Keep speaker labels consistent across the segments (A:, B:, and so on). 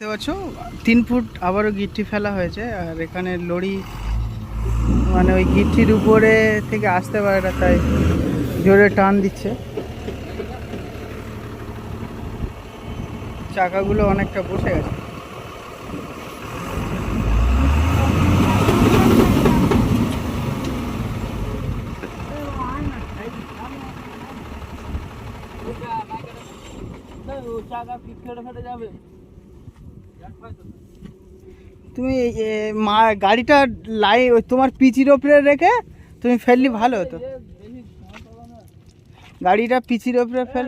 A: দেখতে পাচ্ছ? তিন ফুট আবারও গিট্টি ফেলা হয়েছে, আর এখানে লরি মানে ওই গিট্টির উপরে থেকে আসতে পারে না, তাই জোরে টান দিচ্ছে। চাকাগুলো অনেকটা বসে গেছে। তুমি মা গাড়িটা লাই তোমার পিচির ওপরে রেখে তুমি ফেললি ভালো হতো। গাড়িটা পিচির ওপরে ফেল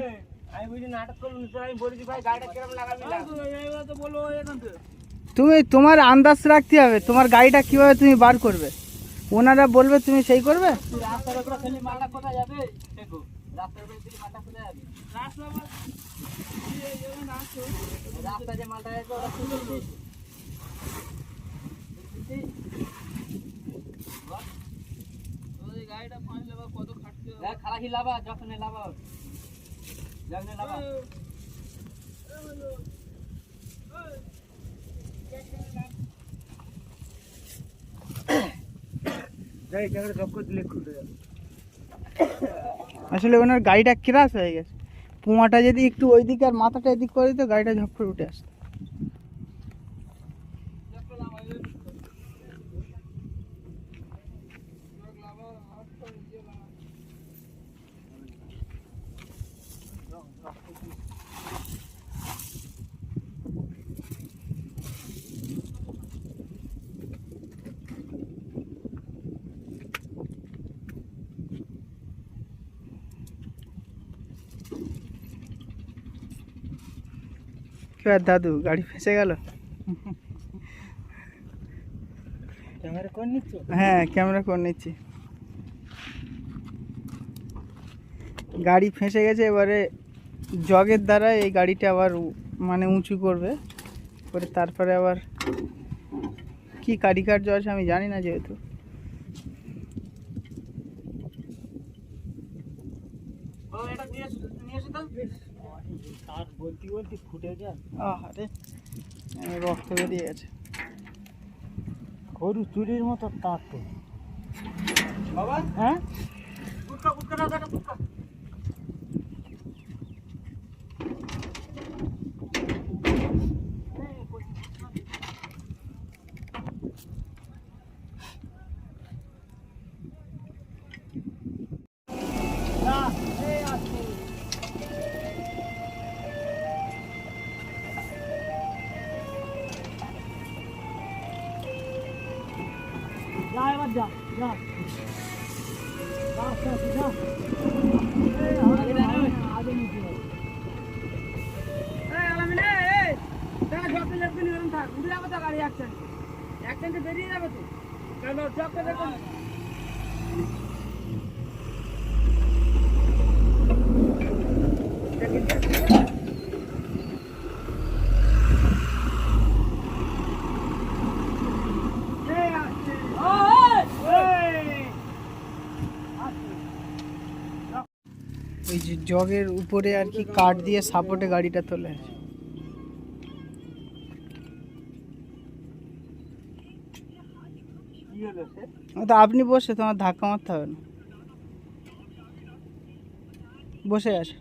A: তুমি তোমার আন্দাজ রাখতে হবে তোমার গাড়িটা কীভাবে তুমি বার করবে। ওনারা বলবে তুমি সেই করবে?
B: খালাকি লাভা যখন লাভা যখন লাভা
A: আসলে ওনার গাড়িটা ক্রাশ হয়ে গেছে। পুমাটা যদি একটু ওইদিকে আর মাথাটা এদিক করে দিত, গাড়িটা ঝপ করে উঠে আসতো। কি আর দাদু গাড়ি ফেঁসে গেল?
B: ক্যামেরা করে নিচ্ছ?
A: হ্যাঁ ক্যামেরা করে নিচ্ছি। গাড়ি ফেঁসে গেছে এবারে জগের দ্বারা এই গাড়িটা আবার মানে উঁচু করবে। করে তারপরে আবার কি কারিকার্য আছে আমি জানি না যেহেতু।
B: তার বলতে বলতে ফুটে যা
A: আরে রক্ত বেরিয়ে গেছে।
B: গরু চুরির মতো তার তো
A: বাবা? হ্যাঁ?
B: বেরিয়ে যাবে তো কেন
A: ওই যে জগের উপরে আর কি কাঠ দিয়ে সাপোর্টে গাড়িটা তোলে। আপনি বসে, তোমার ধাক্কা মারতে হবে না। বসে আছে